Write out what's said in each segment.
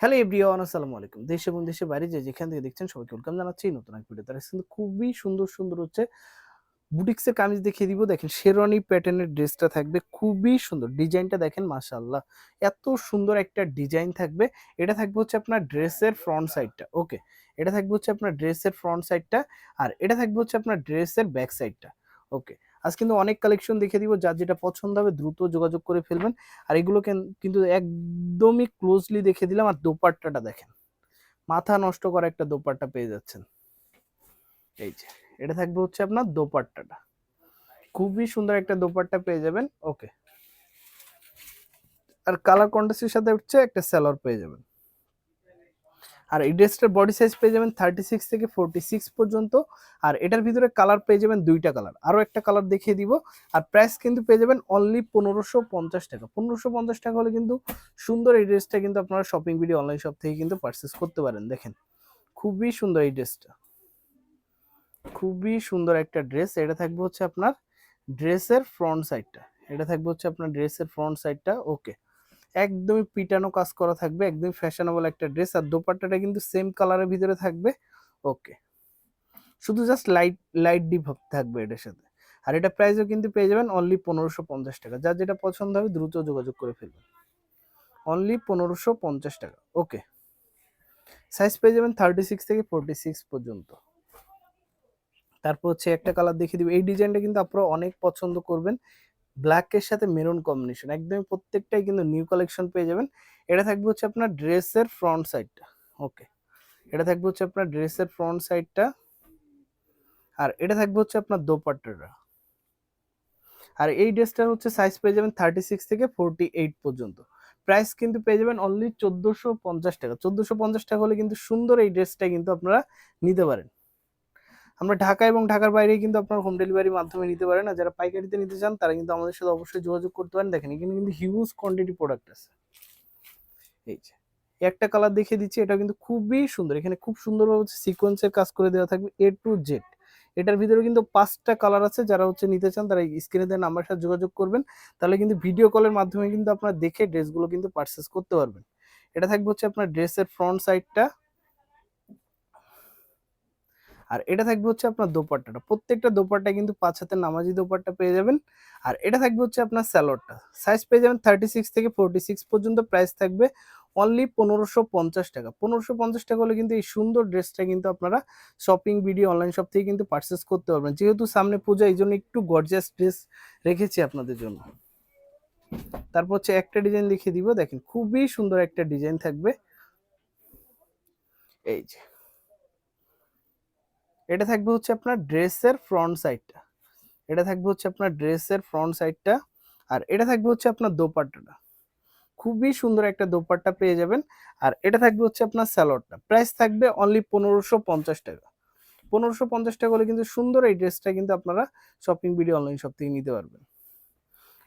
Hello everyone, আসসালামু আলাইকুম। দেশ এবং দেশের বাইরে যে যেখান থেকে দেখছেন সবাইকে ওয়েলকাম জানাচ্ছি নতুন এক ভিডিও তারা কিন্তু খুবই সুন্দর সুন্দর হচ্ছে বুটিক্সের কামিজ দেখিয়ে দিব। দেখেন শেরওয়ানি প্যাটার্নের ড্রেসটা থাকবে। খুবই সুন্দর ডিজাইনটা দেখেন, মাশাআল্লাহ। এত সুন্দর একটা ডিজাইন থাকবে। এটা থাকবে হচ্ছে আপনার ড্রেসের ফ্রন্ট সাইডটা ওকে এটা থাকবে হচ্ছে আপনার ড্রেসের ফ্রন্ট সাইডটা আর এটা থাকবে হচ্ছে আপনার ড্রেসের ব্যাক সাইডটা ওকে আজ কিন্তু অনেক কালেকশন দেখে দিব, যার যেটা পছন্দ হবে দ্রুত যোগাযোগ করে ফেলবেন। আর এগুলো কিন্তু একদমই ক্লোজলি দেখে দিলাম, আর দোপাট্টাটা দেখেন। মাথা নষ্ট করা একটা দোপাট্টা পেয়ে যাচ্ছেন। এই যে, এটা থাকবে হচ্ছে আপনার দোপাট্টাটা। খুবই সুন্দর একটা দোপাট্টা পেয়ে যাবেন, ওকে। আর কালার কন্ট্রাস্টের সাথে হচ্ছে একটা স্যালোয়ার পেয়ে যাবেন। আর এই ড্রেসটার বডি সাইজ পেয়ে যাবেন থার্টি সিক্স থেকে ফোরটি সিক্স পর্যন্ত। আর এটার ভিতরে কালার পেয়ে যাবেন দুইটা কালার আরও একটা কালার দেখিয়ে দিব। আর প্রাইস কিন্তু পেয়ে যাবেন অনলি পনেরোশো পঞ্চাশ টাকা। পনেরোশো পঞ্চাশ টাকা হলে কিন্তু সুন্দর এই ড্রেসটা কিন্তু আপনারা শপিং ভিডিও অনলাইন শপ থেকে কিন্তু পারচেস করতে পারেন। দেখেন, খুবই সুন্দর এই ড্রেসটা খুবই সুন্দর একটা ড্রেস এটা থাকবে হচ্ছে আপনার ড্রেসের ফ্রন্ট সাইডটা এটা থাকবে হচ্ছে আপনার ড্রেসের ফ্রন্ট সাইডটা ওকে একদমই পিটানো কাজ করা থাকবে একদম ফ্যাশনেবল একটা ড্রেস আর দোপাট্টাটা কিন্তু সেম কালারের ভিতরে থাকবে। ওকে শুধু জাস্ট লাইট লাইট ডিপ থাকবে এটার সাথে। আর এটা প্রাইসও কিন্তু পেয়ে যাবেন অনলি পনেরোশো পঞ্চাশ টাকা। যার যেটা পছন্দ হবে দ্রুত যোগাযোগ করে ফেলবেন। অনলি পনেরোশো পঞ্চাশ টাকা। ওকে সাইজ পেয়ে যাবেন থার্টি সিক্স থেকে ফোরটি সিক্স পর্যন্ত। তারপর হচ্ছে একটা কালার দেখিয়ে দিব। এই ডিজাইনটা কিন্তু আপনারা অনেক পছন্দ করবেন। ব্ল্যাকের সাথে মেরুন কম্বিনেশন একদমই প্রত্যেকটাই কিন্তু নিউ কালেকশন পেয়ে যাবেন। এটা থাকবে হচ্ছে আপনার ড্রেসের ফ্রন্ট সাইডটা ওকে এটা থাকবে হচ্ছে আপনার ড্রেসের ফ্রন্ট সাইডটা আর এটা থাকবে হচ্ছে আপনার দোপাট্টাটা। আর এই ড্রেসটার হচ্ছে সাইজ পেয়ে যাবেন থার্টি সিক্স থেকে ফোরটি এইট পর্যন্ত। প্রাইস কিন্তু পেয়ে যাবেন অনলি চোদ্দোশো পঞ্চাশ টাকা। চোদ্দোশো পঞ্চাশ টাকা হলে কিন্তু সুন্দর এই ড্রেসটা কিন্তু আপনারা নিতে পারেন। আমরা ঢাকা এবং ঢাকার বাইরে কিন্তু আপনার হোম ডেলিভারির মাধ্যমে নিতে পারেন। আর যারা পাইকারিতে নিতে চান, তারা কিন্তু আমাদের সাথে অবশ্যই যোগাযোগ করতে পারেন। দেখেন, এখানে কিন্তু হিউজ কোয়ান্টিটি প্রোডাক্ট আছে। এই যে, একটা কালার দেখিয়ে দিচ্ছি এটা কিন্তু খুবই সুন্দর। এখানে খুব সুন্দরভাবে হচ্ছে সিকোয়েন্সের কাজ করে দেওয়া থাকবে এ টু জেড এটার ভিতরে কিন্তু পাঁচটা কালার আছে। যারা হচ্ছে নিতে চান, তারা স্ক্রিনে দেওয়া নাম্বার সাথে যোগাযোগ করবেন। তাহলে কিন্তু ভিডিও কলের মাধ্যমে কিন্তু আপনারা দেখে ড্রেসগুলো কিন্তু পারচেস করতে পারবেন। এটা থাকবে হচ্ছে আপনার ড্রেসের ফ্রন্ট সাইডটা আর এটা থাকবে হচ্ছে আপনার দোপাট্টাটা। প্রত্যেকটা দোপাট্টা কিন্তু পাঁচ হাতের নামাজি দোপাট্টা পেয়ে যাবেন। আর এটা থাকবে হচ্ছে আপনার স্যালোডটা। সাইজ পেয়ে যাবেন থার্টি সিক্স থেকে ফোরটি সিক্স পর্যন্ত প্রাইস থাকবে অনলি পনেরোশো পঞ্চাশ টাকা। পনেরোশো পঞ্চাশ টাকা হলে কিন্তু এই সুন্দর ড্রেসটা কিন্তু আপনারা শপিং ভিডিও অনলাইন শপ থেকে কিন্তু পারচেস করতে পারবেন। যেহেতু সামনে পূজা, এই জন্য একটু গর্জিয়াস ড্রেস রেখেছি আপনাদের জন্য। তারপর হচ্ছে একটা ডিজাইন দেখিয়ে দিব। দেখেন, খুবই সুন্দর একটা ডিজাইন থাকবে। এই যে। এটা থাকবে হচ্ছে আপনার ড্রেসের ফ্রন্ট সাইডটা এটা থাকবে হচ্ছে আপনার ড্রেসের ফ্রন্ট সাইডটা আর এটা থাকবে হচ্ছে আপনার দোপাট্টাটা। খুবই সুন্দর একটা দোপাট্টা পেয়ে যাবেন। আর এটা থাকবে হচ্ছে আপনার স্যালোডটা প্রাইস থাকবে অনলি পনেরোশো পঞ্চাশ টাকা। পনেরোশো পঞ্চাশ টাকা হলে কিন্তু সুন্দর এই ড্রেসটা কিন্তু আপনারা শপিং ভিডিও অনলাইন শপ থেকে নিতে পারবেন।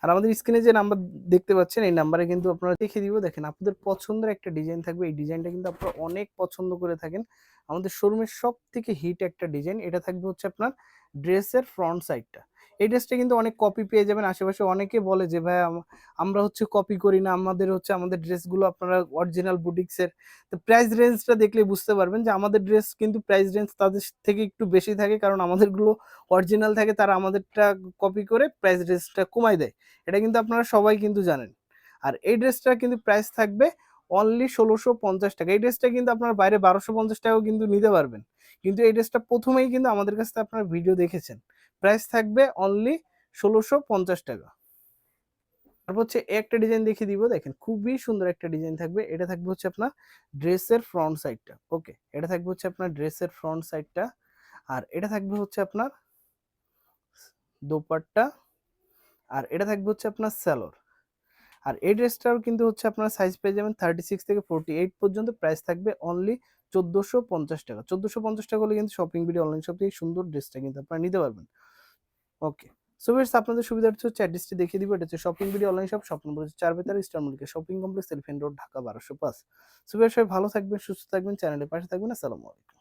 আর আমাদের স্ক্রিনে যে নাম্বার দেখতে পাচ্ছেন, এই নাম্বারে কিন্তু আপনারা দেখে দিব। দেখেন, আপনাদের পছন্দের একটা ডিজাইন থাকবে। এই ডিজাইনটা কিন্তু আপনারা অনেক পছন্দ করে থাকেন। আমাদের শোরুমের সব থেকে হিট একটা ডিজাইন এটা থাকবে হচ্ছে আপনার ড্রেসের ফ্রন্ট সাইডটা এই ড্রেসটা কিন্তু অনেক কপি পেয়ে যাবেন। আশেপাশে অনেকে বলে যে, ভাই, আম- আমরা হচ্ছে কপি করি না। আমাদের হচ্ছে, আমাদের ড্রেসগুলো আপনারা অরিজিনাল বুটিক্সের তো প্রাইস রেঞ্জটা দেখলে বুঝতে পারবেন যে, আমাদের ড্রেস কিন্তু প্রাইস রেঞ্জ তাদের থেকে একটু বেশি থাকে। কারণ আমাদেরগুলো অরিজিনাল থাকে, তারা আমাদেরটা কপি করে প্রাইস রেঞ্জটা কমাই দেয়। এটা কিন্তু আপনারা সবাই কিন্তু জানেন। আর এই ড্রেসটা কিন্তু প্রাইস থাকবে অনলি ষোলোশো পঞ্চাশ টাকা। এই ড্রেসটা কিন্তু আপনার বাইরে বারোশো পঞ্চাশ টাকাও কিন্তু নিতে পারবেন। কিন্তু এই ড্রেসটা প্রথমেই কিন্তু আমাদের কাছ থেকে আপনারা ভিডিও দেখেছেন। প্রাইস থাকবে অনলি ষোলোশো পঞ্চাশ টাকা। তারপর হচ্ছে একটা ডিজাইন দেখিয়ে দিব, দেখেন খুবই সুন্দর একটা ডিজাইন থাকবে। এটা থাকবে হচ্ছে আপনার ড্রেসের ফ্রন্ট সাইডটা ওকে এটা থাকবে হচ্ছে আপনার ড্রেসের ফ্রন্ট সাইডটা আর এটা থাকবে হচ্ছে আপনার দোপাট্টা, আর এটা থাকবে হচ্ছে আপনার স্যালোর আর এই ড্রেসটাও কিন্তু হচ্ছে আপনার সাইজ পেয়ে যাবেন থার্টি সিক্স থেকে ফোরটি এইট পর্যন্ত প্রাইস থাকবে অনলি চোদ্দোশো পঞ্চাশ টাকা। চোদ্দোশো পঞ্চাশ টাকা হলে কিন্তু শপিং ভিডিও অনলাইন শপ সুন্দর ড্রেসটা কিন্তু আপনারা নিতে পারবেন। ওকে সো বেশ আপনাদের সুবিধার্থে হচ্ছে অ্যাড্রেসটি দেখিয়ে দিব। এটা হচ্ছে শপিং ভিডিও অনলাইন শপ স্বপ্ন হচ্ছে চার বেতার star Mallika shopping complex elephant road Dhaka, বারোশো পাঁচ। সো সবাই ভালো থাকবেন, সুস্থ থাকবেন চ্যানেলের পাশে থাকবেন। আসসালামু আলাইকুম।